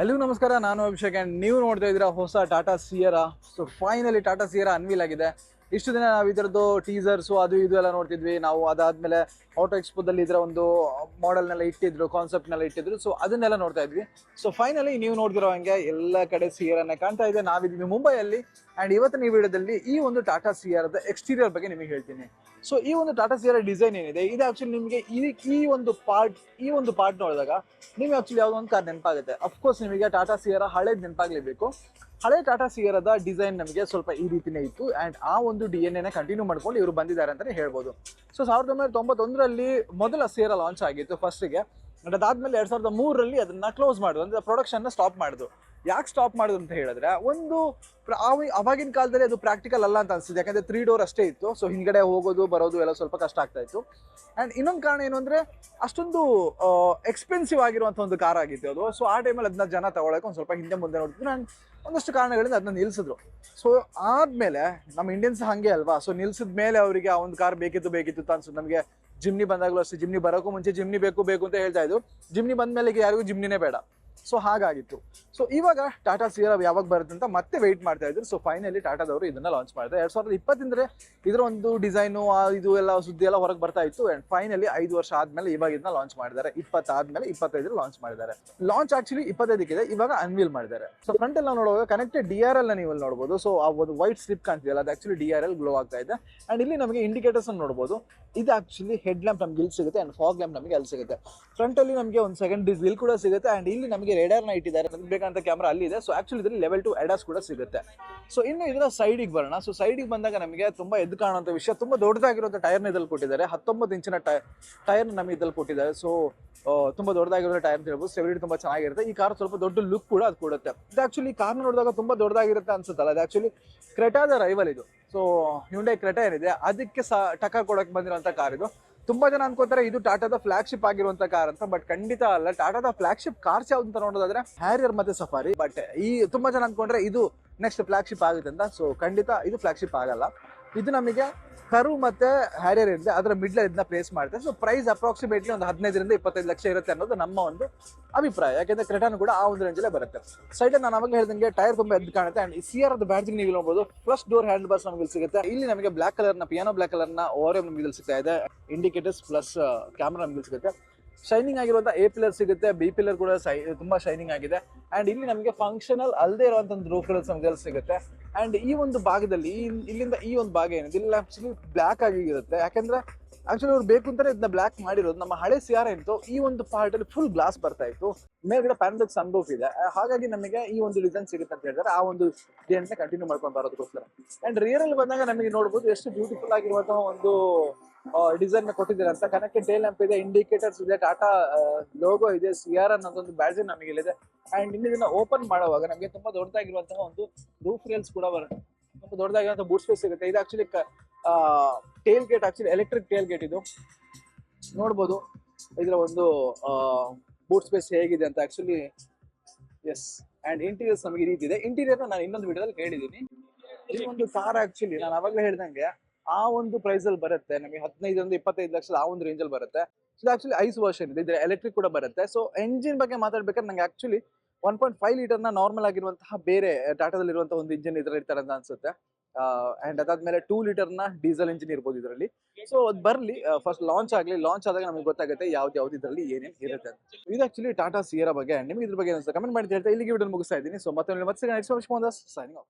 ಎಲ್ಲರಿಗೂ ನಮಸ್ಕಾರ, ನಾನು ಅಭಿಷೇಕ್ ಆ್ಯಂಡ್ ನೀವು ನೋಡ್ತಾ ಇದ್ದೀರಾ ಹೊಸ Tata Sierra so finally Tata Sierra unveil ಆಗಿದೆ. ಇಷ್ಟು ದಿನ ನಾವು ಇದರದ್ದು ಟೀಸರ್ಸು ಅದು ಇದು ಎಲ್ಲ ನೋಡ್ತಿದ್ವಿ. ನಾವು ಅದಾದಮೇಲೆ ಆಟೋ ಎಕ್ಸ್ಪೋದಲ್ಲಿ ಇದರ ಒಂದು ಮಾಡೆಲ್ನೆಲ್ಲ ಇಟ್ಟಿದ್ರು ಕಾನ್ಸೆಪ್ಟ್ನೆಲ್ಲ ಇಟ್ಟಿದ್ರು. ಸೊ ಅದನ್ನೆಲ್ಲ ನೋಡ್ತಾ ಇದ್ವಿ. ಸೊ ಫೈನಲಿ ನೀವು ನೋಡ್ತಿರೋ ಹಂಗೆ ಎಲ್ಲ ಕಡೆ ಸಿಯರನ್ನೇ ಕಾಣ್ತಾ ಇದೆ. ನಾವಿದ್ವಿ ಮುಂಬೈಯಲ್ಲಿ ಆ್ಯಂಡ್ ಇವತ್ತಿನ ಈ ವಿಡಿಯೋದಲ್ಲಿ ಈ ಒಂದು ಟಾಟಾ ಸಿಯರದ ಎಕ್ಸ್ಟೀರಿಯರ್ ಬಗ್ಗೆ ನಿಮಗೆ ಹೇಳ್ತೀನಿ. ಸೊ ಈ ಒಂದು ಟಾಟಾ ಸಿಯರ ಡಿಸೈನ್ ಏನಿದೆ, ಇದು ಆಕ್ಚುಲಿ ನಿಮಗೆ ಈ ಈ ಒಂದು ಪಾರ್ಟ್ ಈ ಒಂದು ಪಾರ್ಟ್ ನೋಡಿದಾಗ ನಿಮಗೆ ಆಕ್ಚುಲಿ ಯಾವುದೋ ಒಂದು ಕಾರ್ ನೆನಪಾಗುತ್ತೆ. ಅಫ್ಕೋರ್ಸ್ ನಿಮಗೆ ಟಾಟಾ ಸಿಯರ ಹಳೇದು ನೆನಪಾಗಲೇಬೇಕು. ಹಳೆ ಟಾಟಾ ಸಿಯರದ ಡಿಸೈನ್ ನಮಗೆ ಸ್ವಲ್ಪ ಈ ರೀತಿನೇ ಇತ್ತು. ಆ್ಯಂಡ್ ಆ ಒಂದು ಡಿ ಎನ್ ಎನ ಕಂಟಿನ್ಯೂ ಮಾಡ್ಕೊಂಡು ಇವರು ಬಂದಿದ್ದಾರೆ ಅಂತಲೇ ಹೇಳ್ಬೋದು. ಸೊ ಸಾವಿರದ ಒಂಬೈನೂರ ತೊಂಬತ್ತೊಂದರಲ್ಲಿ ಮೊದಲ ಸಿಯರ ಲಾಂಚ್ ಆಗಿತ್ತು ಫಸ್ಟಿಗೆ ಅಂಡ್ ಅದಾದ್ಮೇಲೆ ಎರಡ್ ಸಾವಿರದ ಮೂರರಲ್ಲಿ ಅದನ್ನ ಕ್ಲೋಸ್ ಮಾಡೋದು ಅಂದ್ರೆ ಪ್ರೊಡಕ್ಷನ್ನ ಸ್ಟಾಪ್ ಮಾಡಿದ್ರು. ಯಾಕೆ ಸ್ಟಾಪ್ ಮಾಡಿದ್ರು ಅಂತ ಹೇಳಿದ್ರೆ, ಒಂದು ಅವಾಗಿನ ಕಾಲದಲ್ಲಿ ಅದು ಪ್ರಾಕ್ಟಿಕಲ್ ಅಲ್ಲ ಅಂತ ಅನ್ಸುತ್ತೆ. ಯಾಕಂದ್ರೆ ತ್ರೀ ಡೋರ್ ಅಷ್ಟೇ ಇತ್ತು. ಸೊ ಹಿಂದ್ಗಡೆ ಹೋಗೋದು, ಬರೋದು ಎಲ್ಲ ಸ್ವಲ್ಪ ಕಷ್ಟ ಆಗ್ತಾ ಇತ್ತು. ಅಂಡ್ ಇನ್ನೊಂದು ಕಾರಣ ಏನು ಅಂದ್ರೆ, ಅಷ್ಟೊಂದು ಎಕ್ಸ್ಪೆನ್ಸಿವ್ ಆಗಿರುವಂಥ ಒಂದು ಕಾರ್ ಆಗಿತ್ತು ಅದು. ಸೊ ಆ ಟೈಮಲ್ಲಿ ಅದನ್ನ ಜನ ತಗೊಳಕ್ಕೆ ಒಂದು ಸ್ವಲ್ಪ ಹಿಂದೆ ಮುಂದೆ ನೋಡ್ತಿದ್ರು. ಅಂಡ್ ಒಂದಷ್ಟು ಕಾರಣಗಳಿಂದ ಅದನ್ನ ನಿಲ್ಸಿದ್ರು. ಸೊ ಆದ್ಮೇಲೆ ನಮ್ಮ ಇಂಡಿಯನ್ಸ್ ಹಾಗೆ ಅಲ್ವಾ? ಸೊ ನಿಲ್ಸಿದ ಮೇಲೆ ಅವರಿಗೆ ಆ ಒಂದು ಕಾರ್ ಬೇಕಿತ್ತು ಬೇಕಿತ್ತು ಅಂತ ಅನ್ಸುತ್ತೆ. ನಮಗೆ ಜಿಮ್ನಿ ಬಂದಾಗಲೂ ಅಷ್ಟೇ. ಜಿಮ್ನಿ ಬರೋಕ್ಕೂ ಮುಂಚೆ ಜಿಮ್ನಿ ಬೇಕು ಬೇಕು ಅಂತ ಹೇಳ್ತಾ ಇದ್ರು. ಜಿಮ್ನಿ ಬಂದ ಮೇಲೆ ಯಾರಿಗೂ ಜಿಮ್ನಿನೇ ಬೇಡ. ಸೊ ಹಾಗಾಗಿತ್ತು. ಸೊ ಇವಾಗ ಟಾಟಾ ಸಿಯರ್ ಯಾವಾಗ ಬರುತ್ತೆ ಅಂತ ಮತ್ತೆ ವೆಯ್ಟ್ ಮಾಡ್ತಾ ಇದ್ರು. ಸೊ ಫೈನಲಿ ಟಾಟಾದವರು ಇದನ್ನ ಲಾಂಚ್ ಮಾಡಿದ್ರು ಎರಡ್ ಸಾವಿರದ ಇಪ್ಪತ್ತಿಂದ್ರೆ ಇದರ ಒಂದು ಡಿಸೈನು ಇದು ಎಲ್ಲ ಸುದ್ದಿ ಎಲ್ಲ ಹೊರಗೆ ಬರ್ತಾ ಇತ್ತು. ಅಂಡ್ ಫೈನಲಿ ಐದು ವರ್ಷ ಆದ್ಮೇಲೆ ಇವಾಗ ಇದನ್ನ ಲಾಂಚ್ ಮಾಡಿದ್ದಾರೆ. ಇಪ್ಪತ್ತಾದ್ಮೇಲೆ ಇಪ್ಪತ್ತೈದು ಲಾಂಚ್ ಮಾಡಿದ್ದಾರೆ. ಲಾಂಚ್ ಆಕ್ಚುಲಿ ಇಪ್ಪತ್ತೈದಕ್ಕಿದೆ ಇವಾಗ ಅನ್ವೀಲ್ ಮಾಡಿದ್ದಾರೆ. ಸೊ ಫ್ರಂಟ್ ಎಲ್ಲ ನೋಡುವಾಗ ಕನೆಕ್ಟೆಡ್ ಡಿ ಆರ್ ಎಲ್ ನೀವು ನೋಡಬಹುದು ಸೊ ಆ ಒಂದು ವೈಟ್ ಸ್ಲಿಪ್ ಕಾಣ್ತಿದೆಯಲ್ಲ ಅದು actually D R L glow ಆಗ್ತಾ ಇದೆ. ಅಂಡ್ ಇಲ್ಲಿ ನಮಗೆ ಇಂಡಿಕೇಟರ್ಸ್ ಅನ್ನು ನೋಡಬಹುದು ಇದು ಆಕ್ಚುಲಿ ಹೆಡ್ ಲ್ಯಾಂಪ್ ನಮ್ಗೆ ಇಲ್ಲಿ ಸಿಗುತ್ತೆ. ಅಂಡ್ ಫಾಗ್ ಲ್ಯಾಂಪ್ ನಮಗೆ ಅಲ್ಲಿ ಸಿಗುತ್ತೆ. ಫ್ರಂಟ್ ಅಲ್ಲಿ ನಮಗೆ ಒಂದು ಸೆಕೆಂಡ್ ಡಿಸ್ ಇಲ್ಲಿ ಕೂಡ ಸಿಗುತ್ತೆ. ಅಂಡ್ ಇಲ್ಲಿ ನಮಗೆ ರೇಡಾರ್ನ ಇಟ್ಟಿದ್ದಾರೆ. ನಮ್ಗೆ ಬೇಕಂತ ಕ್ಯಾಮ್ರಾ ಅಲ್ಲಿ ಇದೆ. ಸೊ ಆಕ್ಚುಲಿ ಇದರಲ್ಲಿ ಲೆವೆಲ್ ಟು ಎಡಾಸ್ ಕೂಡ ಸಿಗುತ್ತೆ. ಸೊ ಇನ್ನು ಇದರ ಸೈಡಿಗೆ ಬರೋಣ. ಸೊ ಸೈಡಿಗೆ ಬಂದಾಗ ನಮಗೆ ತುಂಬ ಎದ್ದು ಕಾಣುವಂಥ ವಿಷಯ. ತುಂಬ ದೊಡ್ಡದಾಗಿರುವಂತ ಟೈರ್ ಇದ್ರಲ್ಲಿ ಕೊಟ್ಟಿದ್ದಾರೆ. ಹತ್ತೊಂಬತ್ತು ಇಂಚಿನ ಟೈರ್ ಟೈರ್ ನಮಗೆ ಇದ್ರಲ್ಲಿ ಕೊಟ್ಟಿದ್ದಾರೆ. ಸೊ ತುಂಬ ದೊಡ್ಡದಾಗಿರೋ ಟೈರ್ ಅಂತ ಹೇಳ್ಬೋದು. ಸ್ಟೆಬಿಲಿಟಿ ತುಂಬಾ ಚೆನ್ನಾಗಿರುತ್ತೆ. ಈ ಕಾರ್ ಸ್ವಲ್ಪ ದೊಡ್ಡ ಲುಕ್ ಕೂಡ ಅದು ಕೊಡುತ್ತೆ. ಇದು ಆಕ್ಚುಲಿ ಕಾರ್ ನೋಡಿದಾಗ ತುಂಬ ದೊಡ್ಡದಾಗಿರುತ್ತೆ ಅನ್ಸುತ್ತಲ್ಲ. ಅದು ಆಕ್ಚುಲಿ ಕ್ರೆಟಾದ ರೈವಲ್ ಇದು. ಸೊ ಹ್ಯುಂಡೈ ಕ್ರೆಟಾ ಏನಿದೆ, ಅದಕ್ಕೆ ಸಹ ಟಕ್ಕ ಕೊಡೋಕೆ ಬಂದಿರುವಂತ ಕಾರ್ ಇದು. ತುಂಬಾ ಜನ ಅನ್ಕೋತಾರೆ ಇದು ಟಾಟಾದ ಫ್ಲಾಗ್ಶಿಪ್ ಆಗಿರುವಂತ ಕಾರ್ ಅಂತ ಬಟ್ ಖಂಡಿತ ಅಲ್ಲ. ಟಾಟಾದ ಫ್ಲಾಗ್ಶಿಪ್ ಕಾರ್ಸ್ ಯಾವ್ದು ಅಂತ ನೋಡೋದಾದ್ರೆ ಹ್ಯಾರಿಯರ್ ಮತ್ತೆ ಸಫಾರಿ ಬಟ್ ಈ ತುಂಬಾ ಜನ ಅನ್ಕೊಂಡ್ರೆ ಇದು ನೆಕ್ಸ್ಟ್ ಫ್ಲಾಗ್ಶಿಪ್ ಆಗುತ್ತೆ ಅಂತ. ಸೊ ಖಂಡಿತ ಇದು ಫ್ಲಾಗ್ಶಿಪ್ ಆಗಲ್ಲ. ಇದು ನಮಗೆ ಕರು ಮತ್ತೆ ಹ್ಯಾರಿಯರ್ ಇದೆ ಅದರ ಮಿಡ್ಲ್ ಇದನ್ನ ಪ್ಲೇಸ್ ಮಾಡುತ್ತೆ. ಸೊ ಪ್ರೈಸ್ ಅಪ್ರಾಕ್ಸಿಮೇಟ್ಲಿ ಒಂದು ಹದಿನೈದರಿಂದ ಇಪ್ಪತ್ತೈದು ಲಕ್ಷ ಇರುತ್ತೆ ಅನ್ನೋದು ನಮ್ಮ ಒಂದು ಅಭಿಪ್ರಾಯ. ಯಾಕೆಂದ್ರೆ ಕ್ರೆಟಾನು ಕೂಡ ಆ ಒಂದು ರೇಂಜಲ್ಲೇ ಬರುತ್ತೆ. ಸೈಡ್ ನಾನು ಅವಾಗ ಹೇಳಿದಂಗೆ ಟೈರ್ ತುಂಬಾ ಎದ್ದು ಕಾಣುತ್ತೆ ಅಂಡ್ ಸಿ ಆರ್ ಬ್ಯಾಡ್ಜ್ ನೀವು ನೋಡಬಹುದು ಪ್ಲಸ್ ಡೋರ್ ಹ್ಯಾಂಡ್ ಬಾರ್ಸ್ ನಮಗೆ ಸಿಗುತ್ತೆ. ಇಲ್ಲಿ ನಮಗೆ ಬ್ಲಾಕ್ ಕಲರ್ನ ಪಿಯಾನೋ ಬ್ಲಾಕ್ ಕಲರ್ನ ಓರ್ ಓವರ್ ನಮಗೆ ಸಿಗ್ತಾ ಇದೆ. ಇಂಡಿಕೇಟರ್ಸ್ ಪ್ಲಸ್ ಕ್ಯಾಮ್ರಾ ನಮಗೆ ಸಿಗುತ್ತೆ. ಶೈನಿಂಗ್ ಆಗಿರುವಂತ ಎ ಪಿಲ್ಲರ್ ಸಿಗುತ್ತೆ ಬಿ ಪಿಲ್ಲರ್ ಕೂಡ ಸೈ ತುಂಬಾ ಶೈನಿಂಗ್ ಆಗಿದೆ. ಅಂಡ್ ಇಲ್ಲಿ ನಮಗೆ ಫಂಕ್ಷನಲ್ ಅಲ್ಲದೆ ಇರುವಂತ ರೂಫ್ ನಮಗೆ ಸಿಗುತ್ತೆ. ಅಂಡ್ ಈ ಒಂದು ಭಾಗದಲ್ಲಿ ಇಲ್ಲಿಂದ ಈ ಒಂದು ಭಾಗ ಏನಿದೆ ಇಲ್ಲಿ ಆಕ್ಚುಲಿ ಬ್ಲಾಕ್ ಆಗಿರುತ್ತೆ ಯಾಕಂದ್ರೆ ಆಕ್ಚುಲಿ ಅವ್ರು ಬೇಕು ಅಂತಾನೆ ಇದನ್ನ ಬ್ಲಾಕ್ ಮಾಡಿರೋದು. ನಮ್ಮ ಹಳೆ ಸಿಯಾರ ಇತ್ತು, ಈ ಒಂದು ಪಾರ್ಟ್ ಅಲ್ಲಿ ಫುಲ್ ಗ್ಲಾಸ್ ಬರ್ತಾ ಇತ್ತು. ಮೇಲ್ಗಡೆ ಪ್ಯಾನಲ್ ಸನ್ರೂಫ್ ಇದೆ. ಹಾಗಾಗಿ ನಮಗೆ ಈ ಒಂದು ಡಿಸೈನ್ ಸಿಗುತ್ತೆ ಅಂತ ಹೇಳಿದ್ರೆ, ಆ ಒಂದು ಡಿಸೈನ್ ಕಂಟಿನ್ಯೂ ಮಾಡ್ಕೊಂಡು ಬರೋದಕ್ಕೋಸ್ಕರ. ಅಂಡ್ ರಿಯರ್ ಅಲ್ಲಿ ಬಂದಾಗ ನಮಗೆ ನೋಡಬಹುದು ಎಷ್ಟು ಬ್ಯೂಟಿಫುಲ್ ಆಗಿರುವಂತಹ ಒಂದು ಡಿಸೈನ್ ಕೊಟ್ಟಿದ್ದಾರೆ ಅಂತ? ಕನೆಕ್ಟೆಡ್ ಟೇಲ್ ಲ್ಯಾಂಪ್ ಇದೆ ಇಂಡಿಕೇಟರ್ಸ್ ಇದೆ ಟಾಟಾ ಲೋಗೋ ಇದೆ ಸಿ ಆರ್ ಅನ್ನೋದೊಂದು ಬ್ಯಾಡ್ಜ್ ನಮಗೆ ಇಲ್ಲಿದೆ ಅಂಡ್ ಇಲ್ಲಿ ಇದನ್ನ ಓಪನ್ ಮಾಡುವಾಗ ನಮಗೆ ತುಂಬಾ ದೊಡ್ಡದಾಗಿರುವಂತಹ ಒಂದು ರೂಫ್ ರೇಲ್ಸ್ ಕೂಡ ಬರುತ್ತೆ. ತುಂಬಾ ದೊಡ್ಡದಾಗಿರುವಂತಹ ಬೂಟ್ ಸ್ಪೇಸ್ ಸಿಗುತ್ತೆ. ಇದು actually tail gate actually electric tail gate ಇದು. ನೋಡ್ಬೋದು ಇದರ ಒಂದು ಬೂಟ್ ಸ್ಪೇಸ್ ಹೇಗಿದೆ ಅಂತ ಆಕ್ಚುಲಿ ಎಸ್ ಅಂಡ್ ಇಂಟೀರಿಯರ್ಸ್ ನಮಗೆ ಈ ರೀತಿ ಇದೆ. ಇಂಟೀರಿಯರ್ ನಾನು ಇನ್ನೊಂದು ವಿಡಿಯೋದಲ್ಲಿ ಹೇಳಿದ್ದೀನಿ ಈ ಒಂದು ಕಾರ್ ಆಕ್ಚುಲಿ ನಾನು ಅವಾಗಲೇ ಹೇಳ್ದಂಗೆ ಆ ಒಂದು ಪ್ರೈಸ್ ಅಲ್ಲಿ ಬರುತ್ತೆ. ನಮಗೆ ಹದಿನೈದರಿಂದ ಇಪ್ಪತ್ತೈದು ಲಕ್ಷದ ಆ ಒಂದು ರೇಂಜ್ ಅಲ್ಲಿ ಬರುತ್ತೆ. ಇದು ಆಕ್ಚುಲಿ ಐಸ್ ವರ್ಷನ್ ಇದೆ. ಇದ್ರೆ ಎಲೆಕ್ಟ್ರಿಕ್ ಕೂಡ ಬರುತ್ತೆ. ಸೊ ಎಂಜಿನ್ ಬಗ್ಗೆ ಮಾತಾಡ್ಬೇಕಾದ್ರೆ ನಂಗೆ ಆಕ್ಚುಲಿ ಒನ್ ಪಾಯಿಂಟ್ ಫೈವ್ ಲೀಟರ್ನ ನಾರ್ಮಲ್ ಆಗಿರುವಂತಹ ಬೇರೆ ಟಾಟಾದಲ್ಲಿ ಇರುವಂತಹ ಒಂದು ಇಂಜಿನ್ ಇದ್ರಲ್ಲಿ ಇರ್ತಾರೆ ಅಂತ ಅನ್ಸುತ್ತೆ. ಅಂಡ್ ಅದಾದ್ಮೇಲೆ ಟೂ ಲೀಟರ್ನ ಡೀಸೆಲ್ ಇಂಜಿನ್ ಇರ್ಬೋದು ಇದರಲ್ಲಿ. ಸೊ ಅದು ಬರ್ಲಿ ಫಸ್ಟ್ ಲಾಂಚ್ ಆಗಲಿ ಲಾಂಚ್ ಆದಾಗ ನಮಗೆ ಗೊತ್ತಾಗುತ್ತೆ ಯಾವ್ದು ಯಾವ್ದು ಇದರಲ್ಲಿ ಏನೇನು ಇರುತ್ತೆ ಇದು ಆಕ್ಚುಲಿ ಟಾಟಾ ಸಿಯರ ಬಗ್ಗೆ, ನಿಮ್ಗೆ ಇದ್ರ ಬಗ್ಗೆ ಕಮೆಂಟ್ ಮಾಡಿ ಹೇಳ್ತಾ ಇಲ್ಲಿಗೆ ವಿಡಿಯೋ ಮುಗಿಸ್ತಾ ಇದ್ದೀನಿ. ಸೊ ಮತ್ತೆ ಮತ್ತೆ ನೆಕ್ಸ್ಟ್ ಸೈನಿಂಗ್ ಆಫ್